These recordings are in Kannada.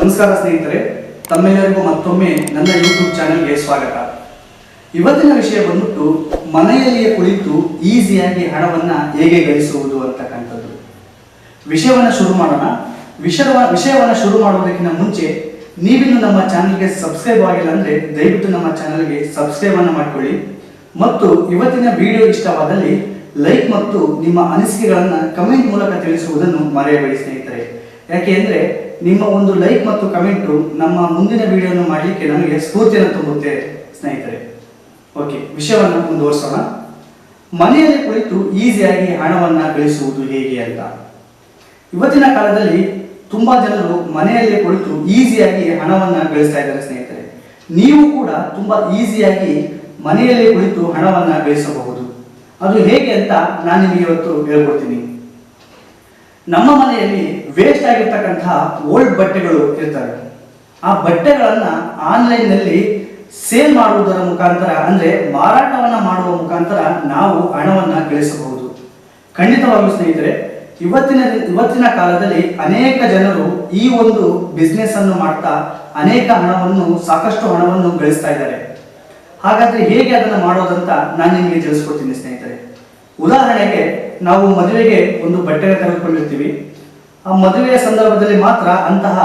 ನಮಸ್ಕಾರ ಸ್ನೇಹಿತರೆ, ತಮ್ಮೆಲ್ಲರಿಗೂ ಮತ್ತೊಮ್ಮೆ ನನ್ನ ಯೂಟ್ಯೂಬ್ ಚಾನೆಲ್ಗೆ ಸ್ವಾಗತ. ಇವತ್ತಿನ ವಿಷಯ ಬಂದ್ಬಿಟ್ಟು ಮನೆಯಲ್ಲಿಯೇ ಕುಳಿತು ಈಸಿಯಾಗಿ ಹಣವನ್ನ ಹೇಗೆ ಗಳಿಸುವುದು ಅಂತಕ್ಕಂಥದ್ದು. ವಿಷಯವನ್ನ ಶುರು ಮಾಡೋಣ. ವಿಷಯವ, ವಿಷಯವನ್ನ ಶುರು ಮಾಡುವುದಕ್ಕಿಂತ ಮುಂಚೆ ನೀವಿನ್ನು ನಮ್ಮ ಚಾನೆಲ್ಗೆ ಸಬ್ಸ್ಕ್ರೈಬ್ ಆಗಿಲ್ಲ ಅಂದ್ರೆ ದಯವಿಟ್ಟು ನಮ್ಮ ಚಾನೆಲ್ಗೆ ಸಬ್ಸ್ಕ್ರೈಬ್ ಅನ್ನ ಮಾಡಿಕೊಳ್ಳಿ. ಮತ್ತು ಇವತ್ತಿನ ವಿಡಿಯೋ ಇಷ್ಟವಾದಲ್ಲಿ ಲೈಕ್ ಮತ್ತು ನಿಮ್ಮ ಅನಿಸಿಕೆಗಳನ್ನ ಕಮೆಂಟ್ ಮೂಲಕ ತಿಳಿಸುವುದನ್ನು ಮರೆಯಬೇಡಿ ಸ್ನೇಹಿತರೆ. ಯಾಕೆ ಅಂದ್ರೆ ನಿಮ್ಮ ಒಂದು ಲೈಕ್ ಮತ್ತು ಕಮೆಂಟು ನಮ್ಮ ಮುಂದಿನ ವಿಡಿಯೋನ ಮಾಡಲಿಕ್ಕೆ ನಮಗೆ ಸ್ಫೂರ್ತಿಯನ್ನು ತುಂಬುತ್ತೆ, ಸ್ನೇಹಿತರೆ. ಓಕೆ ವಿಷಯವನ್ನು ಮುಂದುವರಿಸೋಣ. ಮನೆಯಲ್ಲಿ ಕುಳಿತು ಈಸಿಯಾಗಿ ಹಣವನ್ನು ಗಳಿಸುವುದು ಹೇಗೆ ಅಂತ. ಇವತ್ತಿನ ಕಾಲದಲ್ಲಿ ತುಂಬಾ ಜನರು ಮನೆಯಲ್ಲಿ ಕುಳಿತು ಈಸಿಯಾಗಿ ಹಣವನ್ನು ಗಳಿಸ್ತಾ ಇದ್ದಾರೆ, ಸ್ನೇಹಿತರೆ. ನೀವು ಕೂಡ ತುಂಬಾ ಈಸಿಯಾಗಿ ಮನೆಯಲ್ಲಿ ಕುಳಿತು ಹಣವನ್ನು ಗಳಿಸಬಹುದು. ಅದು ಹೇಗೆ ಅಂತ ನಾನು ನಿಮಗೆ ಇವತ್ತು ಹೇಳ್ಕೊಡ್ತೀನಿ. ನಮ್ಮ ಮನೆಯಲ್ಲಿ ವೇಸ್ಟ್ ಆಗಿರ್ತಕ್ಕಂತಹ ಓಲ್ಡ್ ಬಟ್ಟೆಗಳು ಇರ್ತವೆ ಆ ಬಟ್ಟೆಗಳನ್ನು ಆನ್ಲೈನ್ನಲ್ಲಿ ಸೇಲ್ ಮಾಡುವುದರ ಮುಖಾಂತರ, ಅಂದರೆ ಮಾರಾಟವನ್ನ ಮಾಡುವ ಮುಖಾಂತರ ನಾವು ಹಣವನ್ನು ಗಳಿಸಬಹುದು. ಖಂಡಿತವಾಗಿಯೂ ಸ್ನೇಹಿತರೆ, ಇವತ್ತಿನ ಇವತ್ತಿನ ಕಾಲದಲ್ಲಿ ಅನೇಕ ಜನರು ಈ ಒಂದು ಬಿಸ್ನೆಸ್ ಅನ್ನು ಮಾಡ್ತಾ ಅನೇಕ ಹಣವನ್ನು, ಸಾಕಷ್ಟು ಹಣವನ್ನು ಗಳಿಸ್ತಾ ಇದ್ದಾರೆ. ಹಾಗಾದ್ರೆ ಹೇಗೆ ಅದನ್ನು ಮಾಡೋದಂತ ನಾನು ನಿಮಗೆ ತಿಳಿಸ್ಕೊಡ್ತೀನಿ ಸ್ನೇಹಿತರೆ. ಉದಾಹರಣೆಗೆ ನಾವು ಮದುವೆಗೆ ಒಂದು ಬಟ್ಟೆ ತೆಗೆದುಕೊಂಡಿರ್ತೀವಿ. ಆ ಮದುವೆಯ ಸಂದರ್ಭದಲ್ಲಿ ಮಾತ್ರ ಅಂತಹ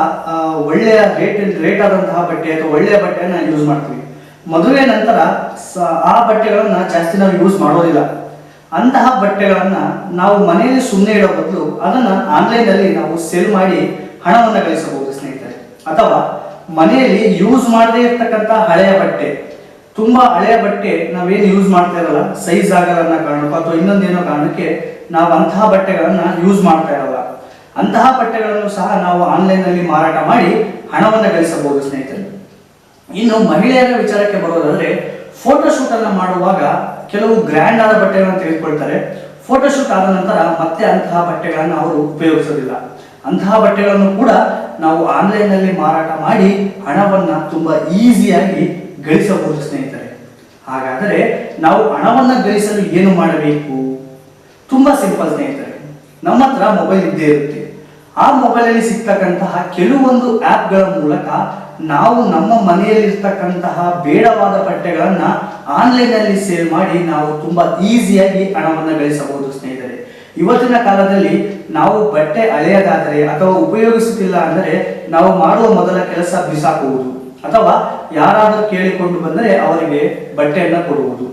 ಒಳ್ಳೆಯ ರೇಟ್ ರೇಟ್ ಆದಂತಹ ಬಟ್ಟೆ ಅಥವಾ ಒಳ್ಳೆಯ ಬಟ್ಟೆಯನ್ನ ಯೂಸ್ ಮಾಡ್ತೀವಿ. ಮದುವೆ ನಂತರ ಆ ಬಟ್ಟೆಗಳನ್ನ ಜಾಸ್ತಿ ನಾವು ಯೂಸ್ ಮಾಡೋದಿಲ್ಲ. ಅಂತಹ ಬಟ್ಟೆಗಳನ್ನ ನಾವು ಮನೆಯಲ್ಲಿ ಸುಮ್ಮನೆ ಇಡೋ ಬದಲು ಅದನ್ನ ಆನ್ಲೈನ್ ಅಲ್ಲಿ ನಾವು ಸೇಲ್ ಮಾಡಿ ಹಣವನ್ನ ಗಳಿಸಬಹುದು ಸ್ನೇಹಿತರೆ. ಅಥವಾ ಮನೆಯಲ್ಲಿ ಯೂಸ್ ಮಾಡದೇ ಇರ್ತಕ್ಕಂತಹ ಹಳೆಯ ಬಟ್ಟೆ. ತುಂಬಾ ಹಳೆಯ ಬಟ್ಟೆ ನಾವೇನು ಯೂಸ್ ಮಾಡ್ತಾ ಇರಲ್ಲ ಸೈಜ್ ಆಗಲ್ಲ ಅನ್ನೋ ಕಾರಣಕ್ಕೋ ಅಥವಾ ಇನ್ನೊಂದೇನೋ ಕಾರಣಕ್ಕೆ ನಾವು ಅಂತಹ ಬಟ್ಟೆಗಳನ್ನ ಯೂಸ್ ಮಾಡ್ತಾ ಇರಲ್ಲ. ಅಂತಹ ಬಟ್ಟೆಗಳನ್ನು ಸಹ ನಾವು ಆನ್ಲೈನ್ನಲ್ಲಿ ಮಾರಾಟ ಮಾಡಿ ಹಣವನ್ನು ಗಳಿಸಬಹುದು, ಸ್ನೇಹಿತರೆ. ಇನ್ನು ಮಹಿಳೆಯರ ವಿಚಾರಕ್ಕೆ ಬರೋದಾದ್ರೆ ಫೋಟೋಶೂಟ್ ಅನ್ನ ಮಾಡುವಾಗ ಕೆಲವು ಗ್ರ್ಯಾಂಡ್ ಆದ ಬಟ್ಟೆಗಳನ್ನು ತೆಗೆದುಕೊಳ್ತಾರೆ. ಫೋಟೋಶೂಟ್ ಆದ ನಂತರ ಮತ್ತೆ ಅಂತಹ ಬಟ್ಟೆಗಳನ್ನು ಅವರು ಉಪಯೋಗಿಸೋದಿಲ್ಲ. ಅಂತಹ ಬಟ್ಟೆಗಳನ್ನು ಕೂಡ ನಾವು ಆನ್ಲೈನ್ನಲ್ಲಿ ಮಾರಾಟ ಮಾಡಿ ಹಣವನ್ನ ತುಂಬಾ ಈಸಿಯಾಗಿ ಗಳಿಸಬಹುದು ಸ್ನೇಹಿತರೆ. ಹಾಗಾದರೆ ನಾವು ಹಣವನ್ನು ಗಳಿಸಲು ಏನು ಮಾಡಬೇಕು? ತುಂಬಾ ಸಿಂಪಲ್ ಸ್ನೇಹಿತರೆ, ನಮ್ಮ ಹತ್ರ ಮೊಬೈಲ್ ಇದ್ದೇ ಇರುತ್ತೆ. ಆ ಮೊಬೈಲಲ್ಲಿ ಸಿಗ್ತಕ್ಕಂತಹ ಕೆಲವೊಂದು ಆ್ಯಪ್ಗಳ ಮೂಲಕ ನಾವು ನಮ್ಮ ಮನೆಯಲ್ಲಿರ್ತಕ್ಕಂತಹ ಬೇಡವಾದ ಬಟ್ಟೆಗಳನ್ನ ಆನ್ಲೈನ್ ಅಲ್ಲಿ ಸೇಲ್ ಮಾಡಿ ನಾವು ತುಂಬಾ ಈಸಿಯಾಗಿ ಹಣವನ್ನು ಗಳಿಸಬಹುದು ಸ್ನೇಹಿತರೆ. ಇವತ್ತಿನ ಕಾಲದಲ್ಲಿ ನಾವು ಬಟ್ಟೆ ಅಳೆಯದಾದರೆ ಅಥವಾ ಉಪಯೋಗಿಸುತ್ತಿಲ್ಲ ಅಂದರೆ ನಾವು ಮಾಡುವ ಮೊದಲ ಕೆಲಸ ಬಿಸಾಕುವುದು. ಅಥವಾ ಯಾರಾದರೂ ಕೇಳಿಕೊಂಡು ಬಂದರೆ ಅವರಿಗೆ ಬಟ್ಟೆಯನ್ನ ಕೊಡುವುದು.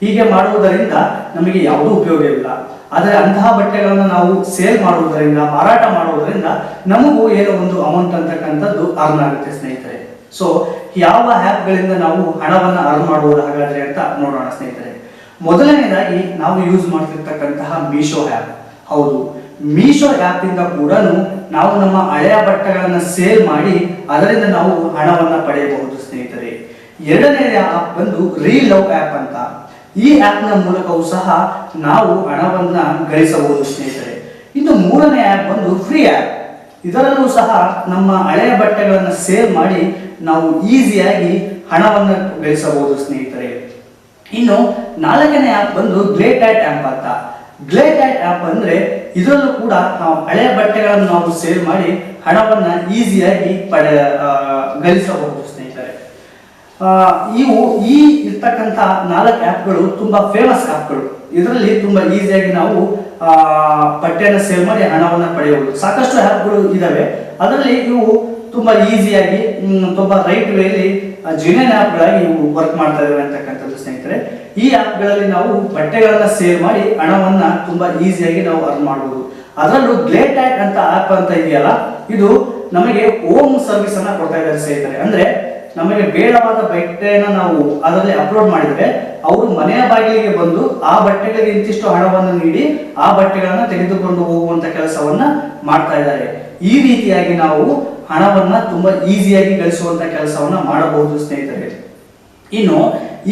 ಹೀಗೆ ಮಾಡುವುದರಿಂದ ನಮಗೆ ಯಾವುದೂ ಉಪಯೋಗವಿಲ್ಲ ಆದರೆ ಅಂತಹ ಬಟ್ಟೆಗಳನ್ನು ನಾವು ಸೇಲ್ ಮಾಡುವುದರಿಂದ, ಮಾರಾಟ ಮಾಡುವುದರಿಂದ ನಮಗೂ ಏನೋ ಒಂದು ಅಮೌಂಟ್ ಅಂತಕ್ಕಂಥದ್ದು ಅರ್ನ್ ಆಗುತ್ತೆ ಸ್ನೇಹಿತರೆ. ಸೊ ಯಾವ ಆ್ಯಪ್ಗಳಿಂದ ನಾವು ಹಣವನ್ನು ಅರ್ನ್ ಮಾಡುವುದು ಹಾಗಾದ್ರೆ ಅಂತ ನೋಡೋಣ ಸ್ನೇಹಿತರೆ. ಮೊದಲನೇದಾಗಿ ನಾವು ಯೂಸ್ ಮಾಡ್ತಿರ್ತಕ್ಕಂತಹ ಮೀಶೋ ಆ್ಯಪ್ ಹೌದು. ಮೀಶೋ ಆ್ಯಪ್ ಇಂದ ಕೂಡ ನಾವು ನಮ್ಮ ಹಳೆಯ ಬಟ್ಟೆಗಳನ್ನು ಸೇಲ್ ಮಾಡಿ ಅದರಿಂದ ನಾವು ಹಣವನ್ನು ಪಡೆಯಬಹುದು, ಸ್ನೇಹಿತರೆ. ಎರಡನೇ ಆ್ಯಪ್ ಬಂದು ರೀಲವ್ ಆ್ಯಪ್ ಅಂತ. ಈ ಆ್ಯಪ್ನ ಮೂಲಕವೂ ಸಹ ನಾವು ಹಣವನ್ನು ಗಳಿಸಬಹುದು, ಸ್ನೇಹಿತರೆ. ಇನ್ನು ಮೂರನೇ ಆ್ಯಪ್ ಬಂದು ಫ್ರೀ ಆ್ಯಪ್ ಇದರಲ್ಲೂ ಸಹ ನಮ್ಮ ಹಳೆಯ ಬಟ್ಟೆಗಳನ್ನು ಸೇಲ್ ಮಾಡಿ ನಾವು ಈಸಿಯಾಗಿ ಹಣವನ್ನು ಗಳಿಸಬಹುದು, ಸ್ನೇಹಿತರೆ. ಇನ್ನು ನಾಲ್ಕನೇ ಆ್ಯಪ್ ಬಂದು ಗ್ಲೇಟ್ಯಾಟ್ ಆ್ಯಪ್ ಅಂತ. ಗ್ಲೇಟ್ಯಾಟ್ ಆ್ಯಪ್ ಅಂದ್ರೆ ಇದರಲ್ಲೂ ಕೂಡ ನಾವು ಹಳೆ ಬಟ್ಟೆಗಳನ್ನು ನಾವು ಸೇವ್ ಮಾಡಿ ಹಣವನ್ನು ಈಸಿಯಾಗಿ ಪಡೆ ಗಳಿಸಬಹುದು ಸ್ನೇಹಿತರೆ. ಇವು ಈ ಇರ್ತಕ್ಕಂಥ ನಾಲ್ಕು ಆ್ಯಪ್ಗಳು ತುಂಬಾ ಫೇಮಸ್ ಆ್ಯಪ್ಗಳು. ಇದರಲ್ಲಿ ತುಂಬಾ ಈಸಿಯಾಗಿ ನಾವು ಬಟ್ಟೆಯನ್ನು ಸೇಲ್ ಮಾಡಿ ಹಣವನ್ನು ಪಡೆಯಬಹುದು. ಸಾಕಷ್ಟು ಆ್ಯಪ್ಗಳು ಇದಾವೆ. ಅದರಲ್ಲಿ ಇವು ತುಂಬಾ ಈಸಿಯಾಗಿ ತುಂಬ ರೈಟ್ ವೇಲಿ ಜಿನೇನ್ ಆ್ಯಪ್ಗಳಾಗಿ ಇವು ವರ್ಕ್ ಮಾಡ್ತಾ ಇದಾವೆ ಅಂತಕ್ಕಂಥದ್ದು ಸ್ನೇಹಿತರೆ. ಈ ಆ್ಯಪ್ಗಳಲ್ಲಿ ನಾವು ಬಟ್ಟೆಗಳನ್ನ ಸೇಲ್ ಮಾಡಿ ಹಣವನ್ನು ತುಂಬಾ ಈಸಿಯಾಗಿ ನಾವು ಅರ್ನ್ ಮಾಡಬಹುದು ಅದರಲ್ಲೂ ಗ್ಲೇಟ್ಯಾಟ್ ಅಂತ ಆ್ಯಪ್ ಅಂತ ಇದೆಯಲ್ಲ, ಇದು ನಮಗೆ ಹೋಮ್ ಸರ್ವಿಸ್ ಅನ್ನ ಕೊಡ್ತಾ ಇದ್ದಾರೆ ಸ್ನೇಹಿತರೆ. ಅಂದ್ರೆ ನಮಗೆ ಬೇಡವಾದ ಬಟ್ಟೆಯನ್ನು ನಾವು ಅದರಲ್ಲಿ ಅಪ್ಲೋಡ್ ಮಾಡಿದ್ರೆ ಅವರು ಮನೆಯ ಬಾಗಿಲಿಗೆ ಬಂದು ಆ ಬಟ್ಟೆಗಳಿಗೆ ಇಂತಿಷ್ಟು ಹಣವನ್ನು ನೀಡಿ ಆ ಬಟ್ಟೆಗಳನ್ನು ತೆಗೆದುಕೊಂಡು ಹೋಗುವಂತ ಕೆಲಸವನ್ನ ಮಾಡ್ತಾ ಇದ್ದಾರೆ. ಈ ರೀತಿಯಾಗಿ ನಾವು ಹಣವನ್ನ ತುಂಬಾ ಈಸಿಯಾಗಿ ಗಳಿಸುವಂತ ಕೆಲಸವನ್ನ ಮಾಡಬಹುದು ಸ್ನೇಹಿತರೆ. ಇನ್ನು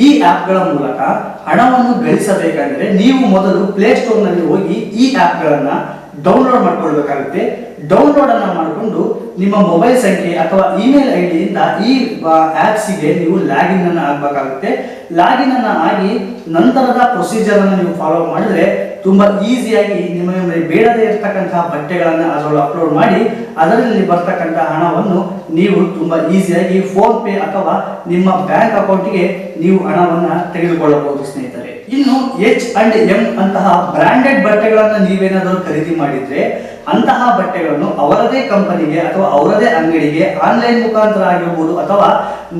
ಈ ಆ್ಯಪ್ಗಳ ಮೂಲಕ ಹಣವನ್ನು ಗಳಿಸಬೇಕಾದರೆ ನೀವು ಮೊದಲು ಪ್ಲೇಸ್ಟೋರ್ನಲ್ಲಿ ಹೋಗಿ ಈ ಆ್ಯಪ್ಗಳನ್ನು ಡೌನ್ಲೋಡ್ ಮಾಡ್ಕೊಳ್ಬೇಕಾಗುತ್ತೆ. ಡೌನ್ಲೋಡ್ ಅನ್ನ ಮಾಡಿಕೊಂಡು ನಿಮ್ಮ ಮೊಬೈಲ್ ಸಂಖ್ಯೆ ಅಥವಾ ಇಮೇಲ್ ಐ ಡಿಯಿಂದ ಈ ಆ್ಯಪ್ಸಿಗೆ ನೀವು ಲಾಗಿನ್ ಅನ್ನು ಆಗಬೇಕಾಗುತ್ತೆ. ಲಾಗಿನ್ ಅನ್ನು ಆಗಿ ನಂತರದ ಪ್ರೊಸೀಜರ್ ಅನ್ನು ನೀವು ಫಾಲೋ ಮಾಡಿದ್ರೆ ತುಂಬಾ ಈಸಿಯಾಗಿ ನಿಮಗೆ ಬೇಡದೇ ಇರತಕ್ಕಂತಹ ಬಟ್ಟೆಗಳನ್ನು ಅದರೊಳಗೆ ಅಪ್ಲೋಡ್ ಮಾಡಿ ಅದರಲ್ಲಿ ಬರ್ತಕ್ಕಂಥ ಹಣವನ್ನು ನೀವು ತುಂಬ ಈಸಿಯಾಗಿ ಫೋನ್ ಪೇ ಅಥವಾ ನಿಮ್ಮ ಬ್ಯಾಂಕ್ ಅಕೌಂಟ್ಗೆ ನೀವು ಹಣವನ್ನು ತೆಗೆದುಕೊಳ್ಳಬಹುದು, ಸ್ನೇಹಿತರೆ. ಇನ್ನು ಎಚ್ ಅಂಡ್ ಎಂ ಅಂತಹ ಬ್ರಾಂಡೆಡ್ ಬಟ್ಟೆಗಳನ್ನು ನೀವೇನಾದರೂ ಖರೀದಿ ಮಾಡಿದ್ರೆ, ಅಂತಹ ಬಟ್ಟೆಗಳನ್ನು ಅವರದೇ ಕಂಪನಿಗೆ ಅಥವಾ ಅವರದೇ ಅಂಗಡಿಗೆ ಆನ್ಲೈನ್ ಮುಖಾಂತರ ಆಗಿರ್ಬೋದು ಅಥವಾ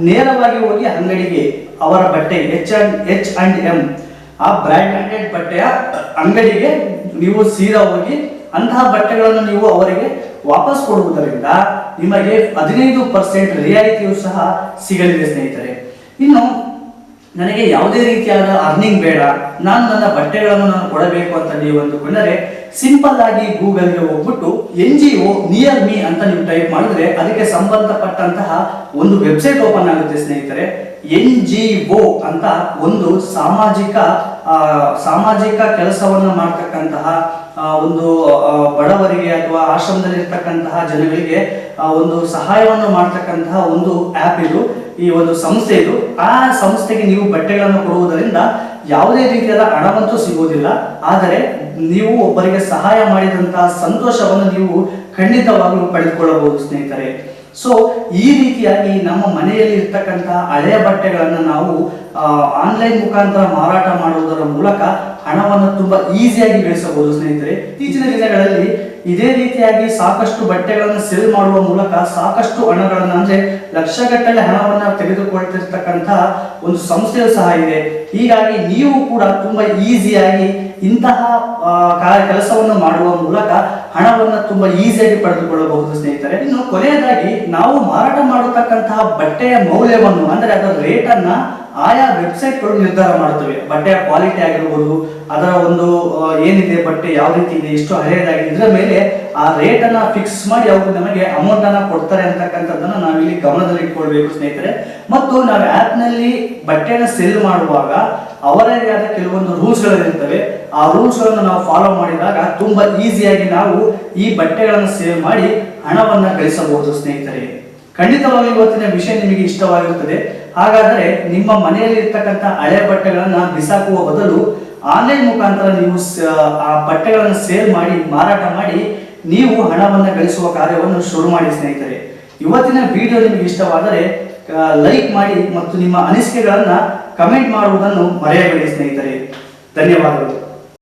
ನೇರವಾಗಿ ಹೋಗಿ ಅಂಗಡಿಗೆ ಅವರ ಬಟ್ಟೆ H and H and M ಆ ಬ್ರಾಂಡೆಡ್ ಬಟ್ಟೆಯ ಅಂಗಡಿಗೆ ನೀವು ಸೀದಾ ಹೋಗಿ ಅಂತಹ ಬಟ್ಟೆಗಳನ್ನು ನೀವು ಅವರಿಗೆ ವಾಪಸ್ ಕೊಡುವುದರಿಂದ ನಿಮಗೆ ಹದಿನೈದು ಪರ್ಸೆಂಟ್ ರಿಯಾಯಿತಿಯು ಸಹ ಸಿಗಲಿದೆ ಸ್ನೇಹಿತರೆ. ಇನ್ನು ನನಗೆ ಯಾವುದೇ ರೀತಿಯಾದ ಅರ್ನಿಂಗ್ ಬೇಡ, ನಾನು ನನ್ನ ಬಟ್ಟೆಗಳನ್ನು ನಾನು ಕೊಡಬೇಕು ಅಂತ ನೀವು ಅಂದುಕೊಂಡರೆ ಸಿಂಪಲ್ ಆಗಿ ಗೂಗಲ್ಗೆ ಹೋಗ್ಬಿಟ್ಟು N G O near me ಅಂತ ನೀವು ಟೈಪ್ ಮಾಡಿದ್ರೆ ಅದಕ್ಕೆ ಸಂಬಂಧಪಟ್ಟಂತಹ ಒಂದು ವೆಬ್ಸೈಟ್ ಓಪನ್ ಆಗುತ್ತೆ ಸ್ನೇಹಿತರೆ. ಎನ್ ಜಿ ಒ ಅಂತ ಒಂದು ಸಾಮಾಜಿಕ ಸಾಮಾಜಿಕ ಕೆಲಸವನ್ನು ಮಾಡ್ತಕ್ಕಂತಹ ಒಂದು ಬಡವರಿಗೆ ಅಥವಾ ಆಶ್ರಮದಲ್ಲಿ ಇರ್ತಕ್ಕಂತಹ ಜನಗಳಿಗೆ ಒಂದು ಸಹಾಯವನ್ನು ಮಾಡ್ತಕ್ಕಂತಹ ಒಂದು ಆ್ಯಪ್ ಇದು, ಈ ಒಂದು ಸಂಸ್ಥೆ ಇದು. ಆ ಸಂಸ್ಥೆಗೆ ನೀವು ಬಟ್ಟೆಗಳನ್ನು ಕೊಡುವುದರಿಂದ ಯಾವುದೇ ರೀತಿಯಾದ ಹಣವಂತೂ ಸಿಗುವುದಿಲ್ಲ. ಆದರೆ ನೀವು ಒಬ್ಬರಿಗೆ ಸಹಾಯ ಮಾಡಿದಂತಹ ಸಂತೋಷವನ್ನು ನೀವು ಖಂಡಿತವಾಗಲೂ ಪಡೆದುಕೊಳ್ಳಬಹುದು, ಸ್ನೇಹಿತರೆ. ಸೊ ಈ ರೀತಿಯಾಗಿ ನಮ್ಮ ಮನೆಯಲ್ಲಿ ಇರ್ತಕ್ಕಂತಹ ಹಳೆಯ ಬಟ್ಟೆಗಳನ್ನು ನಾವು ಆನ್ಲೈನ್ ಮುಖಾಂತರ ಮಾರಾಟ ಮಾಡುವುದರ ಮೂಲಕ ಹಣವನ್ನು ತುಂಬಾ ಈಸಿಯಾಗಿ ಗಳಿಸಬಹುದು ಸ್ನೇಹಿತರೆ. ಇತ್ತೀಚಿನ ದಿನಗಳಲ್ಲಿ ಇದೇ ರೀತಿಯಾಗಿ ಸಾಕಷ್ಟು ಬಟ್ಟೆಗಳನ್ನು ಸೇಲ್ ಮಾಡುವ ಮೂಲಕ ಸಾಕಷ್ಟು ಹಣಗಳನ್ನು, ಅಂದ್ರೆ ಲಕ್ಷಗಟ್ಟಲೆ ಹಣವನ್ನು ತೆಗೆದುಕೊಳ್ತಿರ್ತಕ್ಕಂತಹ ಒಂದು ಸಂಸ್ಥೆಯು ಸಹ ಇದೆ. ಹೀಗಾಗಿ ನೀವು ಕೂಡ ತುಂಬಾ ಈಸಿಯಾಗಿ ಇಂತಹ ಕೆಲಸವನ್ನು ಮಾಡುವ ಮೂಲಕ ಹಣವನ್ನು ತುಂಬಾ ಈಸಿಯಾಗಿ ಪಡೆದುಕೊಳ್ಳಬಹುದು, ಸ್ನೇಹಿತರೆ. ಇನ್ನು ಕೊನೆಯದಾಗಿ ನಾವು ಮಾರಾಟ ಮಾಡತಕ್ಕಂತಹ ಬಟ್ಟೆಯ ಮೌಲ್ಯವನ್ನು, ಅಂದ್ರೆ ಅದರ ರೇಟ್ ಆಯಾ ವೆಬ್ಸೈಟ್ಗಳು ನಿರ್ಧಾರ ಮಾಡುತ್ತವೆ. ಬಟ್ಟೆಯ ಕ್ವಾಲಿಟಿ ಆಗಿರ್ಬೋದು, ಅದರ ಒಂದು ಏನಿದೆ ಬಟ್ಟೆ, ಯಾವ ರೀತಿ ಇದೆ, ಎಷ್ಟು ಹಳೆಯದಾಗಿದೆ, ಇದರ ಮೇಲೆ ಆ ರೇಟ್ ಅನ್ನ ಫಿಕ್ಸ್ ಮಾಡಿ ಅವರು ನಮಗೆ ಅಮೌಂಟ್ ಅನ್ನ ಕೊಡ್ತಾರೆ ಅಂತಕ್ಕಂಥದ್ದನ್ನು ನಾವಿಲ್ಲಿ ಗಮನದಲ್ಲಿ ಇಟ್ಕೊಳ್ಬೇಕು ಸ್ನೇಹಿತರೆ. ಮತ್ತು ನಾವು ಆ್ಯಪ್ನಲ್ಲಿ ನಲ್ಲಿ ಬಟ್ಟೆನ ಸೆಲ್ ಮಾಡುವಾಗ ಅವರದೇ ಆದ ಕೆಲವೊಂದು ರೂಲ್ಸ್ ಗಳಿರ್ತವೆ ಆ ರೂಲ್ಸ್ಗಳನ್ನು ನಾವು ಫಾಲೋ ಮಾಡಿದಾಗ ತುಂಬಾ ಈಸಿಯಾಗಿ ನಾವು ಈ ಬಟ್ಟೆಗಳನ್ನು ಸೇಲ್ ಮಾಡಿ ಹಣವನ್ನು ಗಳಿಸಬಹುದು ಸ್ನೇಹಿತರೆ. ಖಂಡಿತವಾಗಿ ಇವತ್ತಿನ ವಿಷಯ ನಿಮಗೆ ಇಷ್ಟವಾಗಿರುತ್ತದೆ. ಹಾಗಾದರೆ ನಿಮ್ಮ ಮನೆಯಲ್ಲಿ ಇರ್ತಕ್ಕಂಥ ಹಳೆ ಬಟ್ಟೆಗಳನ್ನ ಬಿಸಾಕುವ ಬದಲು ಆನ್ಲೈನ್ ಮುಖಾಂತರ ನೀವು ಆ ಬಟ್ಟೆಗಳನ್ನು ಸೇಲ್ ಮಾಡಿ, ಮಾರಾಟ ಮಾಡಿ ನೀವು ಹಣವನ್ನು ಗಳಿಸುವ ಕಾರ್ಯವನ್ನು ಶುರು ಮಾಡಿ ಸ್ನೇಹಿತರೆ. ಇವತ್ತಿನ ವಿಡಿಯೋ ನಿಮಗೆ ಇಷ್ಟವಾದರೆ ಲೈಕ್ ಮಾಡಿ ಮತ್ತು ನಿಮ್ಮ ಅನಿಸಿಕೆಗಳನ್ನ ಕಮೆಂಟ್ ಮಾಡುವುದನ್ನು ಮರೆಯಬೇಡಿ ಸ್ನೇಹಿತರೆ. ಧನ್ಯವಾದಗಳು.